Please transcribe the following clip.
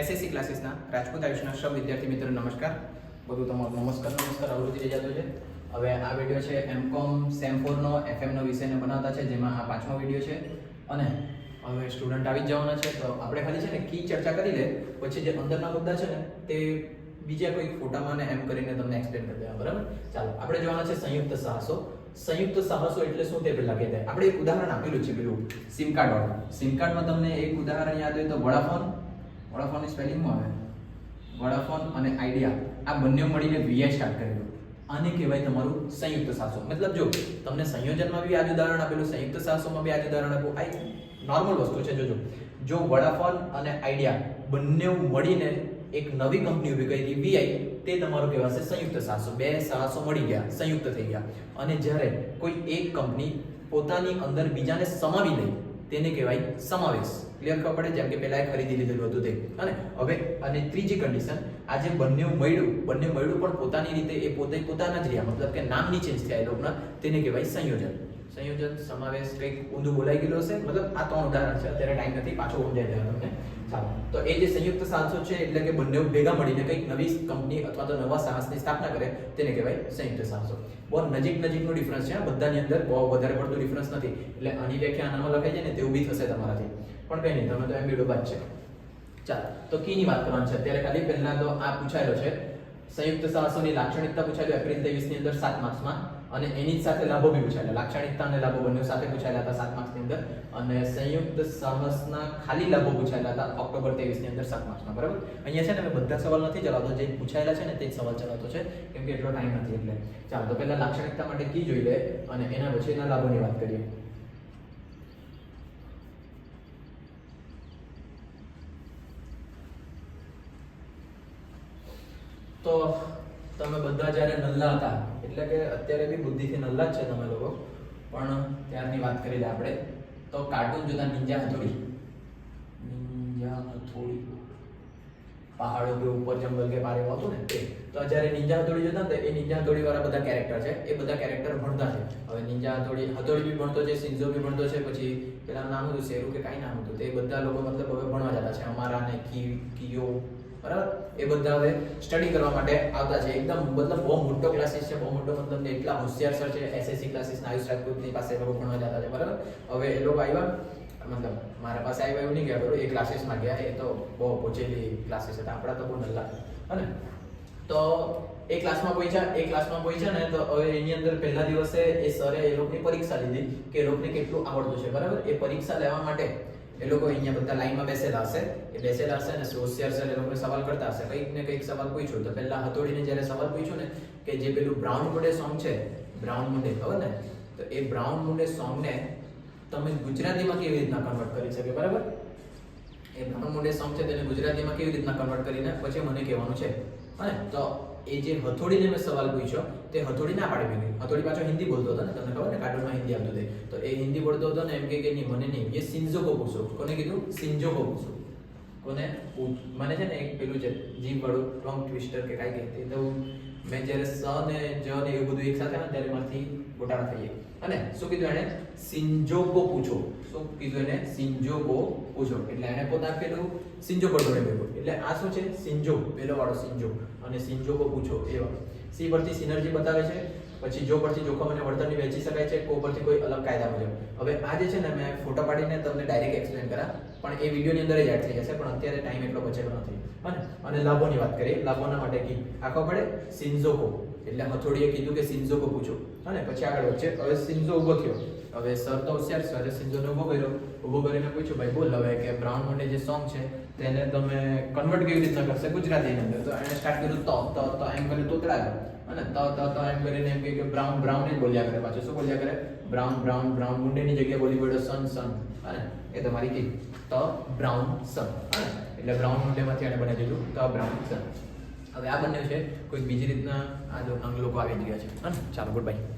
SSC ક્લાસીસના Rajput આયુષના સૌ વિદ્યાર્થી મિત્રો, નમસ્કાર. બધું તમારું નમસ્કાર નમસ્કાર અવરોધી રહી જતો છે હવે આ વીડિયો છે એમકોમ સેમ ફોરનો એફએમનો વિષયને બનાવતા છે, જેમાં આ પાંચમો વીડિયો છે. અને હવે સ્ટુડન્ટ આવી જ જવાના છે. તો આપણે ખાલી છે ને કી ચર્ચા કરી લે, પછી જે અંદરના મુદ્દા છે ને, તે બીજા કોઈ ફોટામાં ને એમ કરીને તમને એક્સપ્લેન કરી દેવા બરાબર? ચાલો, આપણે જોવાના છે સંયુક્ત સાહસો. સંયુક્ત સાહસો એટલે શું તે પહેલા કહેતા આપણે એક ઉદાહરણ આપેલું છે, પેલું સિમ કાર્ડ વાળું. સિમ કાર્ડમાં તમને એક ઉદાહરણ યાદ હોય તો વડાફોન વડાફોનની સ્પેલિંગમાં આવે. વડાફોન અને આઈડિયા આ બંને મળીને વીઆઈ સ્ટાર્ટ કરેલું આને કહેવાય તમારું સંયુક્ત સાહસો મતલબ જો તમને સંયોજનમાં બી આ જ ઉદાહરણ આપેલું, સંયુક્ત સાહસોમાં બી આજે ઉદાહરણ આપ્યું, આ નોર્મલ વસ્તુ છે, જોજો. જો વડાફોન અને આઈડિયા બંને મળીને એક નવી કંપની ઊભી કરી વીઆઈ તે તમારું કહેવાશે સંયુક્ત સાહસો બે સાહસો મળી ગયા, સંયુક્ત થઈ ગયા. અને જ્યારે કોઈ એક કંપની પોતાની અંદર બીજાને સમાવી લે તેને કહેવાય સમાવેશ. ક્લિયર ખબર પડે? જેમ કે પહેલા એ ખરીદી લીધેલું હતું તે. અને હવે, અને ત્રીજી કન્ડિશન આજે બંને મળ્યું બંને મળ્યું પણ પોતાની રીતે એ પોતે પોતાના જ રહ્યા. મતલબ કે નામની ચેન્જ થયા એ લોકોના. તેને કહેવાય સંયોજન. સંયોજન સમાવેશ કંઈક ઊંધું બોલાઈ ગયેલું હશે? મતલબ આ ત્રણ ઉદાહરણ છે. અત્યારે ટાઈમ નથી, પાછો સમજાઈ દેવા તમને ચાલો તો એ જે સંયુક્ત સાહસો છે, એટલે કે બંને ભેગા મળીને કંઈક નવી કંપની અથવા તો નવા સાહસની સ્થાપના કરે, તેને કહેવાય સંયુક્ત સાહસો બહુ નજીક નજીકનો ડિફરન્સ છે બધાની અંદર બહુ વધારે પડતો ડિફરન્સ નથી. એટલે આની વ્યાખ્યા આનામાં લખાઈ જાય ને તેવું બી થશે તમારાથી. પણ કંઈ નહીં, તમે તો એમ બીડો બાદ છે. ચાલો, તો કીની વાત કરવાની છે. અત્યારે ખાલી પહેલાં તો આ પૂછાયેલો છે સંયુક્ત સાહસોની લાક્ષણિકતા પૂછાયેલી એપ્રિલ 23 ની અંદર સાત માર્ક્સમાં અને એની સાથે લાભો બી પૂછાયેલા. લાક્ષણિકતા અને લાભો બંને સાથે પૂછાયેલા હતા સાત માર્ક્સની અંદર. અને સંયુક્ત સાહસના ખાલી લાભો પૂછાયેલા હતા ઓક્ટોબર 23 ની અંદર સાત માર્ક્સમાં. બરાબર? અહીંયા છે ને બધા સવાલ નથી ચલાવતો જે પૂછાયેલા છે ને, તે જ સવાલ ચલાવતો છે, કેમ કે એટલો ટાઈમ નથી એટલે. ચાલો, તો પહેલા લાક્ષણિકતા માટે કી જોઈ લે અને એના પછી એના લાભોની વાત કરીએ. તો તમે બધા જ્યારે નલ્લા હતા, એટલે કે અત્યારે બી બુદ્ધિથી નલ્લા જ છે તમે લોકો. પણ ત્યારની વાત કરી લે આપણે. તો કાર્ટૂન જોતા નિંજા હથોડી. નિંજા હથોડી. પહાડો કે ઉપર જંગલ કે પારે આવતું ને, તે. તો જ્યારે નિંજા હથોડી જોતા ને એ નિંજા હથોડી વાળા બધા કેરેક્ટર છે. એ બધા કેરેક્ટર ભણતા છે. હવે નિંજા હથોડી હથોડી બી ભણતો છે સિંઝો બી ભણતો છે, પછી પેલા નામ હતું? શેરું કે કાંઈ નામ હતું? તે બધા લોકો મતલબ હવે ભણવા જતા છે. અમારા ને કી, કિયો બરાબર? એ બધા હવે સ્ટડી કરવા માટે આવતા છે. એકદમ મતલબ બહુ મોટો ક્લાસીસ છે, બહુ મોટો મતલબ એટલા હોશિયાર સર છે એસએસસી ક્લાસીસ ના આયુષ રાજપૂતની પાસે લોકો ભણવા જતા છે બરાબર? હવે એ લોકો આવ્યા, મતલબ મારા પાસે આવ્યા એવું નહીં ગયા બરોબર એ ક્લાસીસમાં ગયા, એ તો બહુ પહોંચેલી ક્લાસીસ હતા, આપણા તો બહુ નલ્લા અને તો એ ક્લાસમાં પહોંચ્યા, એ ક્લાસમાં પહોંચ્યા ને તો હવે એની અંદર પહેલા દિવસે એ સરે એ લોકોની પરીક્ષા લીધી કે એ લોકોને કેટલું આવડતું છે, બરાબર? એ પરીક્ષા લેવા માટે એ લોકો અહીંયા બધા લાઈનમાં બેસેલા હશે એ બેસેલા હશે ને હોશિયાર સર એ લોકોને સવાલ કરતા હશે. કંઈક ને કંઈક સવાલ પૂછ્યો, તો પહેલા હથોડીને જ્યારે સવાલ પૂછ્યો ને, કે જે પેલું બ્રાઉન મુંડે સોંગ છે, બ્રાઉન મુંડે, ખબર ને? તો એ બ્રાઉન મુંડે સોંગને તમે ગુજરાતીમાં કેવી રીતના કન્વર્ટ કરી શકે, બરાબર? એ બ્રાઉન મુંડે સોંગ છે તેને ગુજરાતીમાં કેવી રીતના કન્વર્ટ કરીને પછી મને કહેવાનું છે. અને તો એ જે હથોડીને મેં સવાલ પૂછ્યો તે હથોડી ના પાડી મેં હથોડી પાછો હિન્દી બોલતો હતો ને તમને ખબર ને કાર્ટૂનમાં હિન્દી આવતું હતું તો એ હિન્દી બોલતો હતો ને એમ કે કે નહીં મને નહીં એ સિન્ઝોકો પૂછો કોને કીધું સિન્ઝોકો પૂછો કોને મને છે ને એક પેલું છે જીમ વાળું ટોંગ ટ્વિસ્ટર કે કાંઈ કહેતી તો મેં જ્યારે સ ને જ ને એવું બધું એક સાથે આવે ત્યારે મારાથી ગોટાળા થઈ જાય અને શું કીધું એણે સિન્જોકો પૂછો શું કીધું એને સિન્જોકો પૂછો એટલે એણે પોતા પેલું જોડે ભેગું એટલે આ શું છે સિંજો પેલો વાળો સિંજો અને સિન્જોકો પૂછો એ વાળો સી પરથી સિનર્જી બતાવે છે પછી જો પરથી જોખમ અને વળતરની વહેંચી શકાય છે કો પરથી કોઈ અલગ કાયદા મુજબ. હવે આ જે છે ને, મેં ફોટો પાડીને તમને ડાયરેક્ટ એક્સપ્લેન કરા. પણ એ વિડીયોની અંદર જ એડ થઈ જશે, પણ અત્યારે ટાઈમ એટલો બચેલો નથી. અને અને લાભોની વાત કરીએ, લાભોના માટે કી? આખો પડે? સિન્ઝોકો એટલે હથોડીએ કીધું કે સિન્ઝોકો પૂછો. અને પછી આગળ વચ્ચે હવે સિન્ઝો ઊભો થયો. હવે સર તો હોશિયાર સરે સિંધુને ઊભો કર્યો, ઊભો કરીને પૂછ્યું, ભાઈ બોલ, હવે કે બ્રાઉન મોન્ડે જે સોંગ છે, તેને તમે કન્વર્ટ કેવી રીતના કરશે? ગુજરાતીની અંદર. તો એણે સ્ટાર્ટ કર્યું તો તો તો, એમ કરીને તોતડા ગયો અને ત ત ત એમ કરીને એમ કે બ્રાઉન બ્રાઉન જ બોલ્યા કરે, પાછું શું બોલ્યા કરે? બ્રાઉન બ્રાઉન બ્રાઉન મુંડેની જગ્યાએ બોલી પડ્યો સન સન. અને એ તમારી કી ત બ્રાઉન સન. એટલે બ્રાઉન મુંડેમાંથી એણે બનાવી દીધું, ત બ્રાઉન સન. હવે આ બંને છે, કોઈક બીજી રીતના આ જો અંગ લોકો આવી ગયા છે. હા ચાલો, ગુડ બાય.